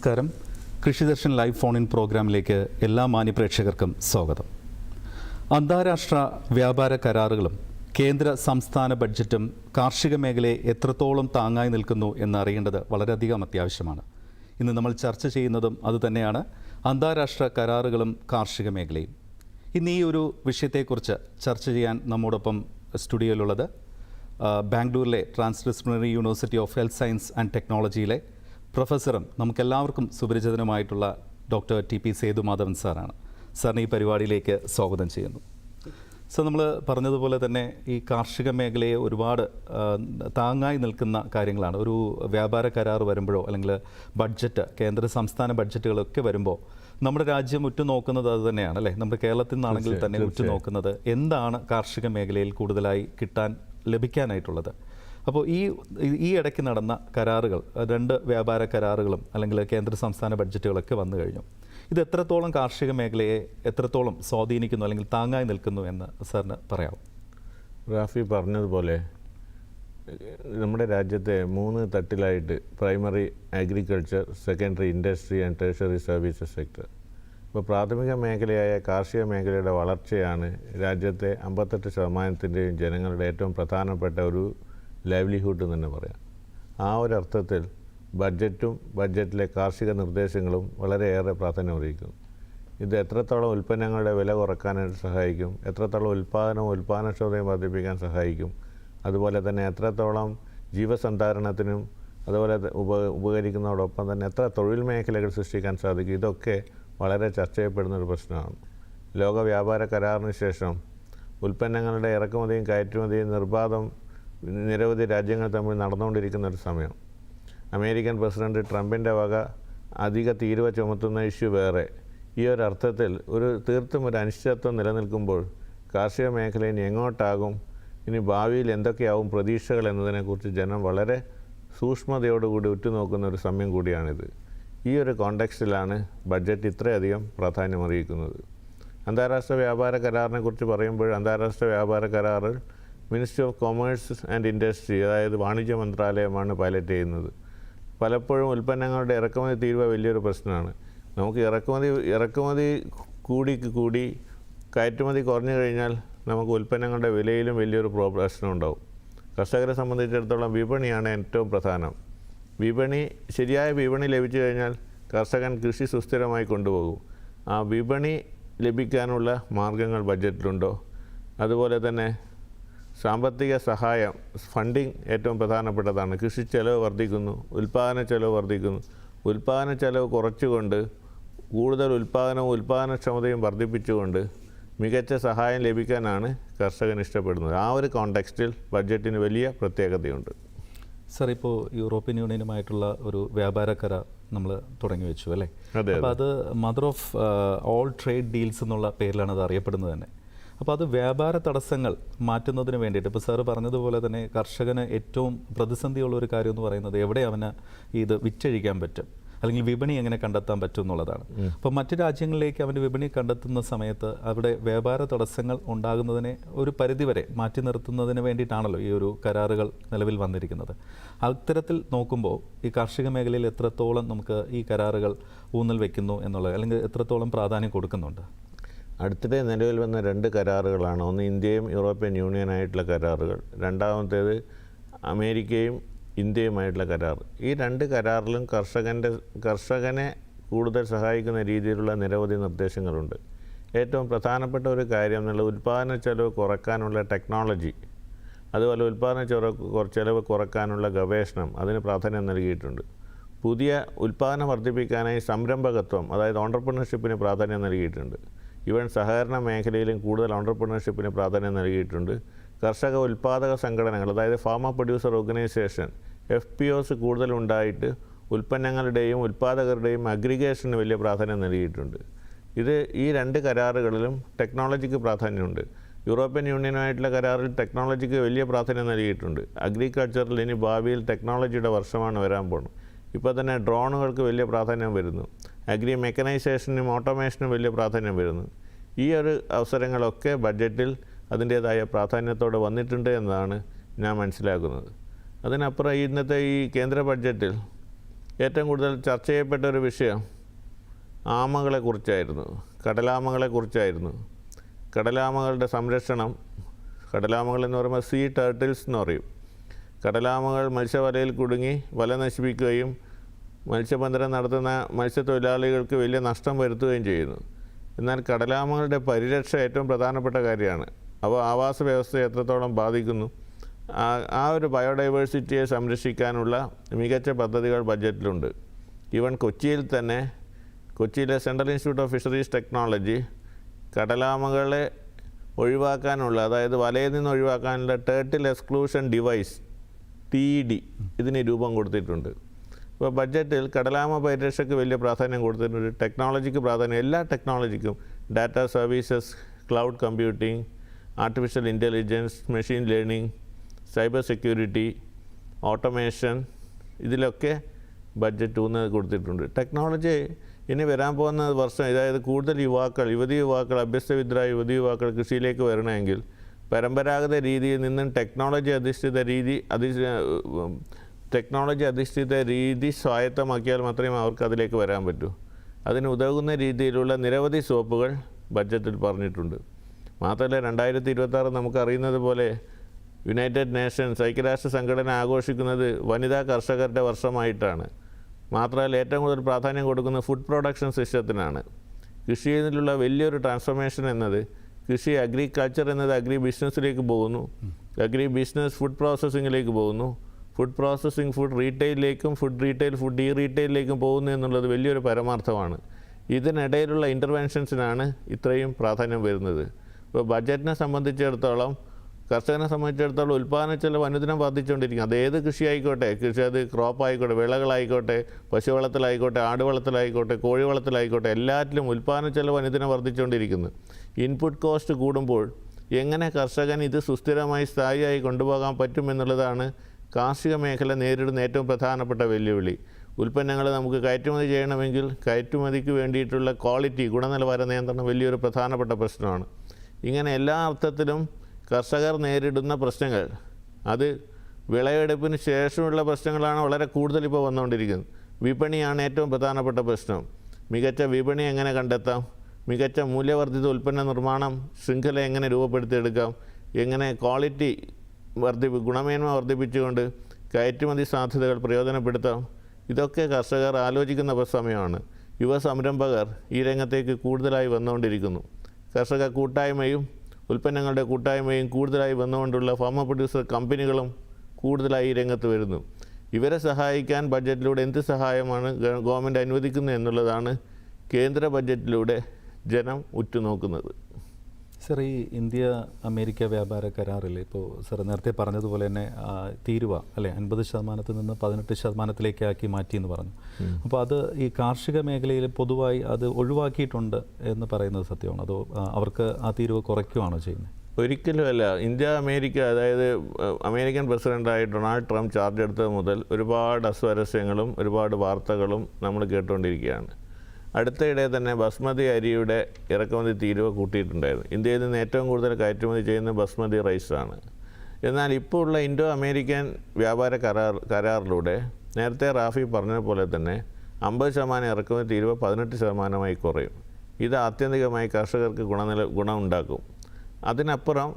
നമസ്കാരം. Krishi Darshan live phone in പ്രോഗ്രാമിലേക്ക് എല്ലാ മാന്യപ്രേക്ഷകർക്കും സ്വാഗതം. അന്താരാഷ്ട്ര വ്യാപാര കരാറുകളും കേന്ദ്ര സംസ്ഥാന ബഡ്ജറ്റും കാർഷിക മേഖലയെ എത്രത്തോളം താങ്ങായി നിൽക്കുന്നു എന്നറിയേണ്ടത് വളരെയധികം അത്യാവശ്യമാണ്. ഇന്ന് നമ്മൾ ചർച്ച ചെയ്യുന്നതും അതുതന്നെയാണ് അന്താരാഷ്ട്ര കരാറുകളും കാർഷിക മേഖലയും. ഇന്ന് ഈ ഒരു വിഷയത്തെക്കുറിച്ച് ചർച്ച ചെയ്യാൻ നമ്മോടൊപ്പം സ്റ്റുഡിയോയിലുള്ളത് ബാംഗ്ലൂരിലെ transdisciplinary university of health science and ടെക്നോളജിയിലെ പ്രൊഫസറും നമുക്കെല്ലാവർക്കും സുപരിചിതനുമായിട്ടുള്ള ഡോക്ടർ ടി പി സേതുമാധവൻ സാറാണ്. സാറിന് ഈ പരിപാടിയിലേക്ക് സ്വാഗതം ചെയ്യുന്നു. സർ നമ്മൾ പറഞ്ഞതുപോലെ തന്നെ ഈ കാർഷിക മേഖലയെ ഒരുപാട് താങ്ങായി നിൽക്കുന്ന കാര്യങ്ങളാണ്. ഒരു വ്യാപാര കരാർ വരുമ്പോഴോ അല്ലെങ്കിൽ ബഡ്ജറ്റ് കേന്ദ്ര സംസ്ഥാന ബഡ്ജറ്റുകളൊക്കെ വരുമ്പോൾ നമ്മുടെ രാജ്യം ഉറ്റുനോക്കുന്നത് അത് തന്നെയാണ് അല്ലേ? നമ്മുടെ കേരളത്തിൽ നിന്നാണെങ്കിൽ തന്നെ ഉറ്റുനോക്കുന്നത് എന്താണ് കാർഷിക മേഖലയിൽ കൂടുതലായി കിട്ടാൻ ലഭിക്കാനായിട്ടുള്ളത്? അപ്പോൾ ഈ ഈ ഇടയ്ക്ക് നടന്ന കരാറുകൾ രണ്ട് വ്യാപാര കരാറുകളും അല്ലെങ്കിൽ കേന്ദ്ര സംസ്ഥാന ബഡ്ജറ്റുകളൊക്കെ വന്നു കഴിഞ്ഞു. ഇത് എത്രത്തോളം കാർഷിക മേഖലയെ എത്രത്തോളം സ്വാധീനിക്കുന്നു അല്ലെങ്കിൽ താങ്ങായി നിൽക്കുന്നു എന്ന് സാറിന് പറയാം റാഫി പറഞ്ഞതുപോലെ നമ്മുടെ രാജ്യത്തെ മൂന്ന് തട്ടിലായിട്ട് primary agriculture secondary industry and tertiary services sector. ഇപ്പോൾ പ്രാഥമിക മേഖലയായ കാർഷിക മേഖലയുടെ വളർച്ചയാണ് രാജ്യത്തെ അമ്പത്തെട്ട് ശതമാനത്തിന്റെയും ജനങ്ങളുടെ ഏറ്റവും പ്രധാനപ്പെട്ട ഒരു ലൈവ്ലിഹുഡ് എന്ന് തന്നെ പറയാം. ആ ഒരു അർത്ഥത്തിൽ ബഡ്ജറ്റും ബഡ്ജറ്റിലെ കാർഷിക നിർദ്ദേശങ്ങളും വളരെയേറെ പ്രാധാന്യമറിയിക്കുന്നു ഇത് എത്രത്തോളം ഉൽപ്പന്നങ്ങളുടെ വില കുറക്കാനായിട്ട് സഹായിക്കും എത്രത്തോളം ഉൽപ്പാദനവും ഉൽപ്പാദനക്ഷമതയും വർദ്ധിപ്പിക്കാൻ സഹായിക്കും അതുപോലെ തന്നെ എത്രത്തോളം ജീവസന്ധാരണത്തിനും അതുപോലെ ഉപ ഉപകരിക്കുന്നതോടൊപ്പം തന്നെ എത്ര തൊഴിൽ മേഖലകൾ സൃഷ്ടിക്കാൻ സാധിക്കും ഇതൊക്കെ വളരെ ചർച്ച ചെയ്യപ്പെടുന്ന ഒരു പ്രശ്നമാണ്. ലോക വ്യാപാര കരാറിന് ശേഷം ഉൽപ്പന്നങ്ങളുടെ ഇറക്കുമതിയും കയറ്റുമതിയും നിർബാധം നിരവധി രാജ്യങ്ങൾ തമ്മിൽ നടന്നുകൊണ്ടിരിക്കുന്ന ഒരു സമയം. അമേരിക്കൻ പ്രസിഡന്റ് ട്രംപിന്റെ വക അധിക തീരുവ ചുമത്തുന്ന ഇഷ്യൂ വേറെ. ഈ ഒരു അർത്ഥത്തിൽ ഒരു തീർത്തും ഒരു അനിശ്ചിതത്വം നിലനിൽക്കുമ്പോൾ കാർഷിക മേഖലയിൽ എങ്ങോട്ടാകും? ഇനി ഭാവിയിൽ എന്തൊക്കെയാവും പ്രതീക്ഷകൾ എന്നതിനെക്കുറിച്ച് ജനം വളരെ സൂക്ഷ്മതയോടുകൂടി ഉറ്റുനോക്കുന്ന ഒരു സമയം കൂടിയാണിത്. ഈ ഒരു കോണ്ടെക്സ്റ്റിലാണ് ബഡ്ജറ്റ് ഇത്രയധികം പ്രാധാന്യമറിയിക്കുന്നത് അന്താരാഷ്ട്ര വ്യാപാര കരാറിനെക്കുറിച്ച് പറയുമ്പോൾ അന്താരാഷ്ട്ര വ്യാപാര കരാറിൽ ministry of commerce and industry അതായത് വാണിജ്യ മന്ത്രാലയമാണ് പൈലറ്റ് ചെയ്യുന്നത്. പലപ്പോഴും ഉൽപ്പന്നങ്ങളുടെ ഇറക്കുമതി തീരുവ വലിയൊരു പ്രശ്നമാണ്. നമുക്ക് ഇറക്കുമതി ഇറക്കുമതി കൂടി കൂടി കയറ്റുമതി കുറഞ്ഞു കഴിഞ്ഞാൽ നമുക്ക് ഉൽപ്പന്നങ്ങളുടെ വിലയിലും വലിയൊരു പ്രോ പ്രശ്നം ഉണ്ടാവും കർഷകരെ സംബന്ധിച്ചിടത്തോളം വിപണിയാണ് ഏറ്റവും പ്രധാനം. വിപണി ശരിയായ വിപണി ലഭിച്ചു കഴിഞ്ഞാൽ കർഷകൻ കൃഷി സുസ്ഥിരമായി കൊണ്ടുപോകും. ആ വിപണി ലഭിക്കാനുള്ള മാർഗങ്ങൾ ബഡ്ജറ്റിലുണ്ടോ അതുപോലെ തന്നെ സാമ്പത്തിക സഹായം ഫണ്ടിങ് ഏറ്റവും പ്രധാനപ്പെട്ടതാണ്. കൃഷി ചെലവ് വർദ്ധിക്കുന്നു ഉൽപ്പാദന ചെലവ് വർദ്ധിക്കുന്നു. ഉൽപ്പാദന ചെലവ് കുറച്ചുകൊണ്ട് കൂടുതൽ ഉൽപ്പാദനവും ഉൽപ്പാദനക്ഷമതയും വർദ്ധിപ്പിച്ചുകൊണ്ട് മികച്ച സഹായം ലഭിക്കാനാണ് കർഷകൻ ഇഷ്ടപ്പെടുന്നത്. ആ ഒരു കോണ്ടെക്സ്റ്റിൽ ബഡ്ജറ്റിന് വലിയ പ്രത്യേകതയുണ്ട്. സർ ഇപ്പോൾ യൂറോപ്യൻ യൂണിയനുമായിട്ടുള്ള ഒരു വ്യാപാര കര നമ്മൾ തുടങ്ങി വെച്ചു അല്ലേ? അതെ, അപ്പോൾ അത്. Mother of all trade deals എന്നുള്ള പേരിലാണ് അത് അറിയപ്പെടുന്നത് തന്നെ. അപ്പോൾ അത് വ്യാപാര തടസ്സങ്ങൾ മാറ്റുന്നതിന് വേണ്ടിയിട്ട്. ഇപ്പോൾ സാറ് പറഞ്ഞതുപോലെ തന്നെ കർഷകന് ഏറ്റവും പ്രതിസന്ധിയുള്ള ഒരു കാര്യം എന്ന് പറയുന്നത് എവിടെ അവന് ഇത് വിറ്റഴിക്കാൻ പറ്റും? അല്ലെങ്കിൽ വിപണി എങ്ങനെ കണ്ടെത്താൻ പറ്റും എന്നുള്ളതാണ്. അപ്പോൾ മറ്റു രാജ്യങ്ങളിലേക്ക് അവന്റെ വിപണി കണ്ടെത്തുന്ന സമയത്ത് അവിടെ വ്യാപാര തടസ്സങ്ങൾ ഉണ്ടാകുന്നതിനെ ഒരു പരിധിവരെ മാറ്റി നിർത്തുന്നതിന് വേണ്ടിയിട്ടാണല്ലോ ഈ ഒരു കരാറുകൾ നിലവിൽ വന്നിരിക്കുന്നത്. അത്തരത്തിൽ നോക്കുമ്പോൾ ഈ കാർഷിക മേഖലയിൽ എത്രത്തോളം നമുക്ക് ഈ കരാറുകൾ ഊന്നൽ വെക്കുന്നു എന്നുള്ളത് അല്ലെങ്കിൽ എത്രത്തോളം പ്രാധാന്യം കൊടുക്കുന്നുണ്ട്? അടുത്തിടെ നിലവിൽ വന്ന രണ്ട് കരാറുകളാണ്. ഒന്ന് ഇന്ത്യയും യൂറോപ്യൻ യൂണിയനായിട്ടുള്ള കരാറുകൾ. രണ്ടാമത്തേത് അമേരിക്കയും ഇന്ത്യയുമായിട്ടുള്ള കരാർ. ഈ രണ്ട് കരാറിലും കർഷകന്റെ കർഷകനെ കൂടുതൽ സഹായിക്കുന്ന രീതിയിലുള്ള നിരവധി നിർദ്ദേശങ്ങളുണ്ട്. ഏറ്റവും പ്രധാനപ്പെട്ട ഒരു കാര്യം എന്നുള്ള ഉൽപ്പാദന ചെലവ് കുറയ്ക്കാനുള്ള ടെക്നോളജി അതുപോലെ ഉൽപ്പാദന ചെലവ് ചെലവ് കുറയ്ക്കാനുള്ള ഗവേഷണം അതിന് പ്രാധാന്യം നൽകിയിട്ടുണ്ട്. പുതിയ ഉൽപ്പാദനം വർദ്ധിപ്പിക്കാനായി സംരംഭകത്വം അതായത് ഓണ്ടർപ്രണർഷിപ്പിന് പ്രാധാന്യം നൽകിയിട്ടുണ്ട്. ഇവൻ സഹകരണ മേഖലയിലും കൂടുതൽ ഓണ്ടർപ്രണർഷിപ്പിന് പ്രാധാന്യം നൽകിയിട്ടുണ്ട്. കർഷക ഉൽപ്പാദക സംഘടനകൾ അതായത് farmer producer organization F P Os കൂടുതലുണ്ടായിട്ട് ഉൽപ്പന്നങ്ങളുടെയും ഉൽപ്പാദകരുടെയും അഗ്രിഗേഷന് വലിയ പ്രാധാന്യം നൽകിയിട്ടുണ്ട്. ഇത് ഈ രണ്ട് കരാറുകളിലും ടെക്നോളജിക്ക് പ്രാധാന്യമുണ്ട്. യൂറോപ്യൻ യൂണിയനുമായിട്ടുള്ള കരാറിൽ ടെക്നോളജിക്ക് വലിയ പ്രാധാന്യം നൽകിയിട്ടുണ്ട്. അഗ്രികൾച്ചറിൽ ഇനി ഭാവിയിൽ ടെക്നോളജിയുടെ വർഷമാണ് വരാൻ പോകുന്നത്. ഇപ്പോൾ തന്നെ ഡ്രോണുകൾക്ക് വലിയ പ്രാധാന്യം വരുന്നു. അഗ്രി മെക്കനൈസേഷനും ഓട്ടോമേഷനും വലിയ പ്രാധാന്യം വരുന്നു. ഈ ഒരു അവസരങ്ങളൊക്കെ ബഡ്ജറ്റിൽ അതിന്റേതായ പ്രാധാന്യത്തോടെ വന്നിട്ടുണ്ട് എന്നാണ് ഞാൻ മനസ്സിലാക്കുന്നത്. അതിനപ്പുറം ഇന്നത്തെ ഈ കേന്ദ്ര ബഡ്ജറ്റിൽ ഏറ്റവും കൂടുതൽ ചർച്ച ചെയ്യപ്പെട്ട ഒരു വിഷയം ആമകളെക്കുറിച്ചായിരുന്നു കടലാമകളെക്കുറിച്ചായിരുന്നു. കടലാമകളുടെ സംരക്ഷണം കടലാമകൾ എന്ന് പറയുമ്പോൾ സീ ടേർട്ടിൽസ് എന്ന് പറയും. കടലാമകൾ മത്സ്യവലയിൽ കുടുങ്ങി വല നശിപ്പിക്കുകയും മത്സ്യബന്ധനം നടത്തുന്ന മത്സ്യത്തൊഴിലാളികൾക്ക് വലിയ നഷ്ടം വരുത്തുകയും ചെയ്യുന്നു. എന്നാൽ കടലാമകളുടെ പരിരക്ഷ ഏറ്റവും പ്രധാനപ്പെട്ട കാര്യമാണ്. അവ ആവാസ വ്യവസ്ഥയെ എത്രത്തോളം ബാധിക്കുന്നു? ആ- ഒരു ബയോഡൈവേഴ്സിറ്റിയെ സംരക്ഷിക്കാനുള്ള മികച്ച പദ്ധതികൾ ബഡ്ജറ്റിലുണ്ട് ഈവൻ കൊച്ചിയിൽ തന്നെ കൊച്ചിയിലെ central institute of fisheries technology കടലാമകളെ ഒഴിവാക്കാനുള്ള അതായത് വലയിൽ നിന്ന് ഒഴിവാക്കാനുള്ള turtle exclusion device T E D ഇതിന് രൂപം കൊടുത്തിട്ടുണ്ട്. ഇപ്പോൾ ബഡ്ജറ്റിൽ കടലാമ പരിരക്ഷയ്ക്ക് വലിയ പ്രാധാന്യം കൊടുത്തിട്ടുണ്ട് ടെക്നോളജിക്ക് പ്രാധാന്യം എല്ലാ ടെക്നോളജിക്കും data services cloud computing artificial intelligence machine learning cyber security automation ഇതിലൊക്കെ ബഡ്ജറ്റ് ഊന്ന് കൊടുത്തിട്ടുണ്ട്. ടെക്നോളജി ഇനി വരാൻ പോകുന്ന വർഷം അതായത് കൂടുതൽ യുവാക്കൾ യുവതി യുവാക്കൾ അഭ്യസ്തവിദ്യരായ യുവതി യുവാക്കൾ കൃഷിയിലേക്ക് വരണമെങ്കിൽ പരമ്പരാഗത രീതിയിൽ നിന്നും ടെക്നോളജി അധിഷ്ഠിത രീതി അധി ടെക്നോളജി അധിഷ്ഠിത രീതി സ്വായത്തമാക്കിയാൽ മാത്രമേ അവർക്ക് അതിലേക്ക് വരാൻ പറ്റൂ. അതിന് ഉതകുന്ന രീതിയിലുള്ള നിരവധി സോപ്പുകൾ ബഡ്ജറ്റിൽ പറഞ്ഞിട്ടുണ്ട്. മാത്രമല്ല രണ്ടായിരത്തി ഇരുപത്തി നമുക്ക് അറിയുന്നത് പോലെ യുണൈറ്റഡ് നേഷൻസ് ഐക്യരാഷ്ട്ര സംഘടന ആഘോഷിക്കുന്നത് വനിതാ കർഷകരുടെ വർഷമായിട്ടാണ്. മാത്രമല്ല ഏറ്റവും കൂടുതൽ പ്രാധാന്യം കൊടുക്കുന്ന ഫുഡ് പ്രൊഡക്ഷൻ സിസ്റ്റത്തിനാണ്. കൃഷിയിലുള്ള വലിയൊരു ട്രാൻസ്ഫോർമേഷൻ എന്നത് കൃഷി അഗ്രികൾച്ചർ എന്നത് അഗ്രി ബിസിനസ്സിലേക്ക് പോകുന്നു. അഗ്രി ബിസിനസ് ഫുഡ് പ്രോസസ്സിങ്ങിലേക്ക് പോകുന്നു. ഫുഡ് പ്രോസസ്സിങ് ഫുഡ് റീറ്റെയിലിലേക്കും ഫുഡ് റീറ്റെയിൽ ഫുഡ് ഡീ റീറ്റെയിലിലേക്കും പോകുന്നു എന്നുള്ളത് വലിയൊരു പരമാർത്ഥമാണ്. ഇതിനിടയിലുള്ള ഇന്റർവെൻഷൻസിനാണ് ഇത്രയും പ്രാധാന്യം വരുന്നത്. ഇപ്പോൾ ബഡ്ജറ്റിനെ സംബന്ധിച്ചിടത്തോളം കർഷകനെ സംബന്ധിച്ചിടത്തോളം ഉൽപ്പാദന ചെലവ് അനുദിനം വർദ്ധിച്ചുകൊണ്ടിരിക്കും അത് ഏത് കൃഷി ആയിക്കോട്ടെ കൃഷി അത് ക്രോപ്പ് ആയിക്കോട്ടെ വിളകളായിക്കോട്ടെ പശുവളത്തിലായിക്കോട്ടെ ആടുവളത്തിലായിക്കോട്ടെ കോഴിവളത്തിലായിക്കോട്ടെ എല്ലാറ്റിലും ഉൽപ്പാദന ചെലവ് അനുദിനം വർദ്ധിച്ചുകൊണ്ടിരിക്കുന്നു. ഇൻപുട്ട് കോസ്റ്റ് കൂടുമ്പോൾ എങ്ങനെ കർഷകൻ ഇത് സുസ്ഥിരമായി സ്ഥായിയായി കൊണ്ടുപോകാൻ പറ്റുമെന്നുള്ളതാണ് കാർഷിക മേഖല നേരിടുന്ന ഏറ്റവും പ്രധാനപ്പെട്ട വെല്ലുവിളി. ഉൽപ്പന്നങ്ങൾ നമുക്ക് കയറ്റുമതി ചെയ്യണമെങ്കിൽ കയറ്റുമതിക്ക് വേണ്ടിയിട്ടുള്ള ക്വാളിറ്റി ഗുണനിലവാര നിയന്ത്രണം വലിയൊരു പ്രധാനപ്പെട്ട പ്രശ്നമാണ്. ഇങ്ങനെ എല്ലാ അർത്ഥത്തിലും കർഷകർ നേരിടുന്ന പ്രശ്നങ്ങൾ അത് വിളയെടുപ്പിന് ശേഷമുള്ള പ്രശ്നങ്ങളാണ് വളരെ കൂടുതൽ ഇപ്പോൾ വന്നുകൊണ്ടിരിക്കുന്നത്. വിപണിയാണ് ഏറ്റവും പ്രധാനപ്പെട്ട പ്രശ്നം. മികച്ച വിപണി എങ്ങനെ കണ്ടെത്താം? മികച്ച മൂല്യവർദ്ധിത ഉൽപ്പന്ന നിർമ്മാണം ശൃംഖല എങ്ങനെ രൂപപ്പെടുത്തിയെടുക്കാം? എങ്ങനെ ക്വാളിറ്റി വർദ്ധിപ്പി ഗുണമേന്മ വർദ്ധിപ്പിച്ചുകൊണ്ട് കയറ്റുമതി സാധ്യതകൾ പ്രയോജനപ്പെടുത്താം. ഇതൊക്കെ കർഷകർ ആലോചിക്കുന്ന സമയമാണ്. യുവ സംരംഭകർ ഈ രംഗത്തേക്ക് കൂടുതലായി വന്നുകൊണ്ടിരിക്കുന്നു. കർഷക കൂട്ടായ്മയും ഉൽപ്പന്നങ്ങളുടെ കൂട്ടായ്മയും കൂടുതലായി വന്നുകൊണ്ടുള്ള ഫാമ പ്രൊഡ്യൂസർ കമ്പനികളും കൂടുതലായി ഈ രംഗത്ത് വരുന്നു. ഇവരെ സഹായിക്കാൻ ബഡ്ജറ്റിലൂടെ എന്ത് സഹായമാണ് ഗവൺമെന്റ് അനുവദിക്കുന്നത് എന്നുള്ളതാണ് കേന്ദ്ര ബഡ്ജറ്റിലൂടെ ജനം ഉറ്റുനോക്കുന്നത്. സർ ഈ ഇന്ത്യ അമേരിക്ക വ്യാപാര കരാറിൽ ഇപ്പോൾ സർ നേരത്തെ പറഞ്ഞതുപോലെ തന്നെ തീരുവ അല്ലെ അൻപത് ശതമാനത്തിൽ നിന്ന് പതിനെട്ട് ശതമാനത്തിലേക്കാക്കി മാറ്റി എന്ന് പറഞ്ഞു അപ്പോൾ അത് ഈ കാർഷിക മേഖലയിൽ പൊതുവായി അത് ഒഴിവാക്കിയിട്ടുണ്ട് എന്ന് പറയുന്നത് സത്യമാണ്? അതോ അവർക്ക് ആ തീരുവ കുറയ്ക്കുകയാണോ ചെയ്യുന്നത്? ഒരിക്കലുമല്ല ഇന്ത്യ അമേരിക്ക അതായത് അമേരിക്കൻ പ്രസിഡന്റായി ഡൊണാൾഡ് ട്രംപ് ചാർജ് എടുത്തത് മുതൽ ഒരുപാട് അസ്വാരസ്യങ്ങളും ഒരുപാട് വാർത്തകളും നമ്മൾ കേട്ടുകൊണ്ടിരിക്കുകയാണ്. അടുത്തയിടെ തന്നെ ബസ്മതി അരിയുടെ ഇറക്കുമതി തീരുവ കൂട്ടിയിട്ടുണ്ടായിരുന്നു. ഇന്ത്യയിൽ നിന്ന് ഏറ്റവും കൂടുതൽ കയറ്റുമതി ചെയ്യുന്ന ബസ്മതി റൈസാണ് എന്നാൽ ഇപ്പോൾ ഉള്ള ഇൻഡോ അമേരിക്കൻ വ്യാപാര കരാർ കരാറിലൂടെ നേരത്തെ റാഫി പറഞ്ഞതുപോലെ തന്നെ അമ്പത് ശതമാനം ഇറക്കുമതി തീരുവ പതിനെട്ട് ശതമാനമായി കുറയും. ഇത് ആത്യന്തികമായി കർഷകർക്ക് ഗുണനില ഗുണമുണ്ടാക്കും. അതിനപ്പുറം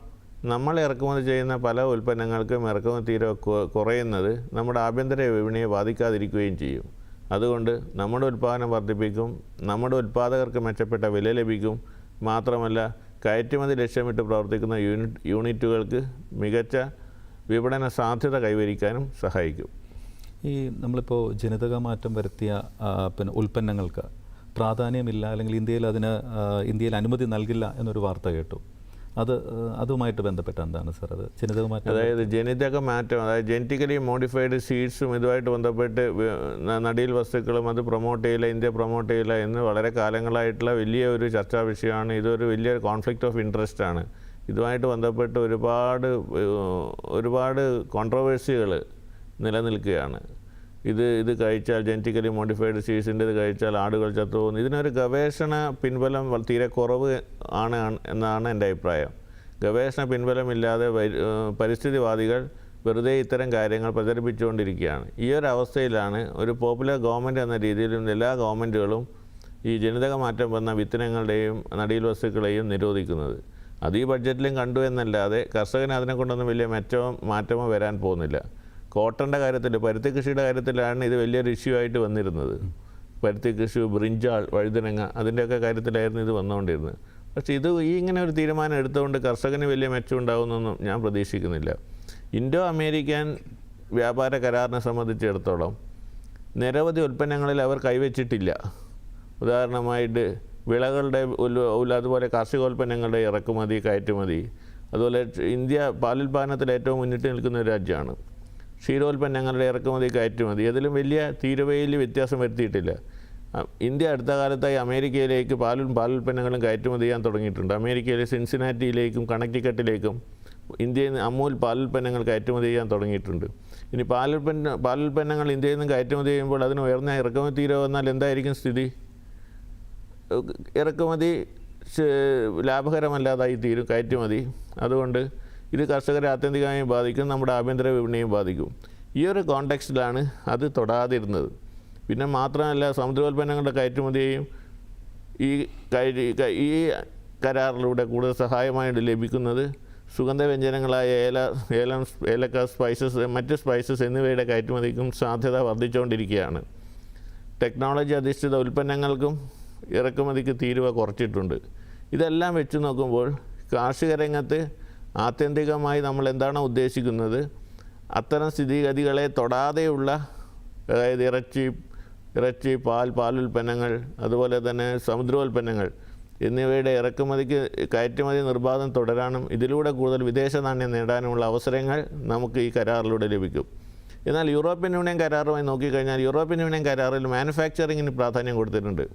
നമ്മൾ ഇറക്കുമതി ചെയ്യുന്ന പല ഉൽപ്പന്നങ്ങൾക്കും ഇറക്കുമതി തീരുവ കുറയുന്നത് നമ്മുടെ ആഭ്യന്തര വിപണിയെ ബാധിക്കാതിരിക്കുകയും ചെയ്യും. അതുകൊണ്ട് നമ്മുടെ ഉൽപ്പാദനം വർദ്ധിപ്പിക്കും നമ്മുടെ ഉൽപ്പാദകർക്ക് മെച്ചപ്പെട്ട വില ലഭിക്കും. മാത്രമല്ല കയറ്റുമതി ലക്ഷ്യമിട്ട് പ്രവർത്തിക്കുന്ന യൂണിറ്റ് യൂണിറ്റുകൾക്ക് മികച്ച വിപണന സാധ്യത കൈവരിക്കാനും സഹായിക്കും. ഈ നമ്മളിപ്പോൾ ജനിതക മാറ്റം വരുത്തിയ പിന്നെ ഉൽപ്പന്നങ്ങൾക്ക് പ്രാധാന്യമില്ല അല്ലെങ്കിൽ ഇന്ത്യയിൽ അതിന് ഇന്ത്യയിൽ അനുമതി നൽകില്ല എന്നൊരു വാർത്ത കേട്ടു. അത് അതുമായിട്ട് ബന്ധപ്പെട്ട എന്താണ് സർ അത്? ജനിതക മാറ്റം അതായത് ജനിതക മാറ്റം അതായത് ജനറ്റിക്കലി മോഡിഫൈഡ് സീഡ്സും ഇതുമായിട്ട് ബന്ധപ്പെട്ട് നടിയിൽ നടീൽ വസ്തുക്കളും അത് പ്രൊമോട്ട് ചെയ്യില്ല ഇന്ത്യ പ്രൊമോട്ട് ചെയ്യില്ല എന്ന് വളരെ കാലങ്ങളായിട്ടുള്ള വലിയ ഒരു ചർച്ചാ വിഷയമാണ്. ഇതൊരു വലിയ കോൺഫ്ലിക്റ്റ് ഓഫ് ഇൻട്രസ്റ്റ് ആണ്. ഇതുമായിട്ട് ബന്ധപ്പെട്ട് ഒരുപാട് ഒരുപാട് കോൺട്രവേഴ്സികൾ നിലനിൽക്കുകയാണ്. ഇത് ഇത് കഴിച്ചാൽ ജനറ്റിക്കലി മോഡിഫൈഡ് സീഡ്സിന്റെ ഇത് കഴിച്ചാൽ ആടുകൾ ചത്തുപോകുന്നു. ഇതിനൊരു ഗവേഷണ പിൻബലം തീരെ കുറവ് ആണ് എന്നാണ് എന്റെ അഭിപ്രായം. ഗവേഷണ പിൻബലമില്ലാതെ പരിസ്ഥിതിവാദികൾ വെറുതെ ഇത്തരം കാര്യങ്ങൾ പ്രചരിപ്പിച്ചുകൊണ്ടിരിക്കുകയാണ്. ഈ ഒരു അവസ്ഥയിലാണ് ഒരു പോപ്പുലർ ഗവൺമെന്റ് എന്ന രീതിയിലും എല്ലാ ഗവൺമെന്റുകളും ഈ ജനിതക മാറ്റം വന്ന വിത്തനങ്ങളുടെയും നടീൽ വസ്തുക്കളെയും നിരോധിക്കുന്നത്. അത് ഈ ബഡ്ജറ്റിലും കണ്ടു എന്നല്ലാതെ കർഷകന് അതിനെ കൊണ്ടൊന്നും വലിയ മെച്ചമോ മാറ്റമോ വരാൻ പോകുന്നില്ല. കോട്ടന്റെ കാര്യത്തിൽ പരുത്തി കൃഷിയുടെ കാര്യത്തിലാണ് ഇത് വലിയൊരു ഇഷ്യൂ ആയിട്ട് വന്നിരുന്നത്. പരുത്തി കൃഷി ബ്രിഞ്ചാൾ വഴുതനങ്ങ അതിന്റെയൊക്കെ കാര്യത്തിലായിരുന്നു ഇത് വന്നുകൊണ്ടിരുന്നത്. പക്ഷേ ഇത് ഈ ഇങ്ങനെ ഒരു തീരുമാനം എടുത്തുകൊണ്ട് കർഷകന് വലിയ മെച്ചം ഉണ്ടാകുമെന്നൊന്നും ഞാൻ പ്രതീക്ഷിക്കുന്നില്ല. ഇൻഡോ അമേരിക്കൻ വ്യാപാര കരാറിനെ സംബന്ധിച്ചിടത്തോളം നിരവധി ഉൽപ്പന്നങ്ങളിൽ അവർ കൈവച്ചിട്ടില്ല. ഉദാഹരണമായിട്ട് വിളകളുടെ അതുപോലെ കാർഷികോൽപ്പന്നങ്ങളുടെ ഇറക്കുമതി കയറ്റുമതി അതുപോലെ ഇന്ത്യ പാലുൽപാദനത്തിൽ ഏറ്റവും മുന്നിട്ട് നിൽക്കുന്ന ഒരു രാജ്യമാണ്. ക്ഷീരോൽപ്പന്നങ്ങളുടെ ഇറക്കുമതി കയറ്റുമതി അതിലും വലിയ തീരുവയിൽ വ്യത്യാസം വരുത്തിയിട്ടില്ല. ഇന്ത്യ അടുത്ത കാലത്തായി അമേരിക്കയിലേക്ക് പാലും പാലുൽപ്പന്നങ്ങളും കയറ്റുമതി ചെയ്യാൻ തുടങ്ങിയിട്ടുണ്ട്. അമേരിക്കയിലെ സിൻസിനാറ്റിയിലേക്കും കണക്റ്റിക്കട്ടിലേക്കും ഇന്ത്യയിൽ നിന്ന് അമൂൽ പാലുൽപ്പന്നങ്ങൾ കയറ്റുമതി ചെയ്യാൻ തുടങ്ങിയിട്ടുണ്ട്. ഇനി പാലുൽപ്പന്ന പാലുൽപ്പന്നങ്ങൾ ഇന്ത്യയിൽ നിന്ന് കയറ്റുമതി ചെയ്യുമ്പോൾ അതിന് ഉയർന്ന ഇറക്കുമതി തീരോ വന്നാൽ എന്തായിരിക്കും സ്ഥിതി? ഇറക്കുമതി ലാഭകരമല്ലാതായി തീരും കയറ്റുമതി. അതുകൊണ്ട് ഇത് കർഷകരെ ആത്യന്തികമായും ബാധിക്കും നമ്മുടെ ആഭ്യന്തര വിപണിയും ബാധിക്കും. ഈ ഒരു കോണ്ടെക്സ്റ്റിലാണ് അത് തൊടാതിരുന്നത്. പിന്നെ മാത്രമല്ല സമുദ്രോൽപ്പന്നങ്ങളുടെ കയറ്റുമതിയെയും ഈ ഈ കരാറിലൂടെ കൂടുതൽ സഹായമായിട്ട് ലഭിക്കുന്നത് സുഗന്ധവ്യഞ്ജനങ്ങളായ ഏല ഏലം ഏലക്ക സ്പൈസസ് മറ്റ് സ്പൈസസ് എന്നിവയുടെ കയറ്റുമതിക്കും സാധ്യത വർദ്ധിച്ചുകൊണ്ടിരിക്കുകയാണ്. ടെക്നോളജി അധിഷ്ഠിത ഉൽപ്പന്നങ്ങൾക്കും ഇറക്കുമതിക്ക് തീരുവ കുറച്ചിട്ടുണ്ട്. ഇതെല്ലാം വെച്ച് നോക്കുമ്പോൾ കാർഷിക രംഗത്ത് ആത്യന്തികമായി നമ്മൾ എന്താണ് ഉദ്ദേശിക്കുന്നത്? അത്തരം സ്ഥിതിഗതികളെ തൊടാതെയുള്ള അതായത് ഇറച്ചി ഇറച്ചി പാൽ പാലുൽപ്പന്നങ്ങൾ അതുപോലെ തന്നെ സമുദ്രോൽപ്പന്നങ്ങൾ എന്നിവയുടെ ഇറക്കുമതിക്ക് കയറ്റുമതി നിർബാധം തുടരാനും ഇതിലൂടെ കൂടുതൽ വിദേശ നാണ്യം നേടാനുമുള്ള അവസരങ്ങൾ നമുക്ക് ഈ കരാറിലൂടെ ലഭിക്കും. എന്നാൽ യൂറോപ്യൻ യൂണിയൻ കരാറുമായി നോക്കിക്കഴിഞ്ഞാൽ യൂറോപ്യൻ യൂണിയൻ കരാറിൽ മാനുഫാക്ചറിങ്ങിന് പ്രാധാന്യം കൊടുത്തിട്ടുണ്ട്.